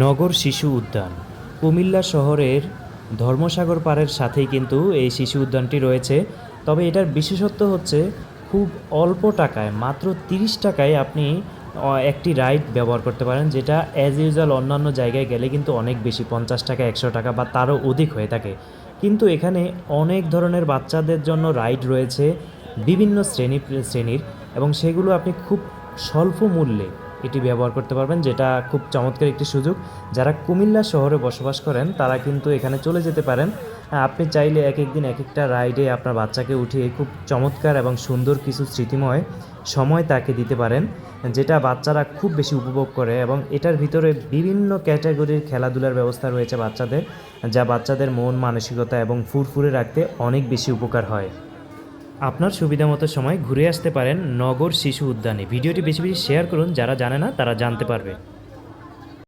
নগর শিশু উদ্যান। কুমিল্লা শহরের ধর্মসাগর পাড়ের সাথেই কিন্তু এই শিশু উদ্যানটি রয়েছে। তবে এটার বিশেষত্ব হচ্ছে খুব অল্প টাকায়, মাত্র তিরিশ টাকায় আপনি একটি রাইড ব্যবহার করতে পারেন, যেটা অ্যাজ ইউজুয়াল অন্যান্য জায়গায় গেলে কিন্তু অনেক বেশি, পঞ্চাশ টাকা, একশো টাকা বা তারও অধিক হয়ে থাকে। কিন্তু এখানে অনেক ধরনের বাচ্চাদের জন্য রাইড রয়েছে বিভিন্ন শ্রেণি, শ্রেণির, এবং সেগুলো আপনি খুব স্বল্প মূল্যে এটি ব্যবহার করতে পারবেন, যেটা খুব চমৎকার একটি সুযোগ। যারা কুমিল্লা শহরে বসবাস করেন, তারা কিন্তু এখানে চলে যেতে পারেন। আপনি চাইলে এক এক দিন এক একটা রাইডে আপনার বাচ্চাকে উঠিয়ে খুব চমৎকার এবং সুন্দর কিছু স্মৃতিময় সময় তাকে দিতে পারেন, যেটা বাচ্চারা খুব বেশি উপভোগ করে এবং এটার ভিতরে বিভিন্ন ক্যাটাগরির খেলাধুলার ব্যবস্থা রয়েছে বাচ্চাদের, যা বাচ্চাদের মন, মানসিকতা এবং ফুরফুরে রাখতে অনেক বেশি উপকার হয়। আপনার সুবিধা মতো সময় ঘুরে আসতে পারেন নগর শিশু উদ্যানে। ভিডিওটি বেশি বেশি শেয়ার করুন, যারা জানে না তারা জানতে পারবে।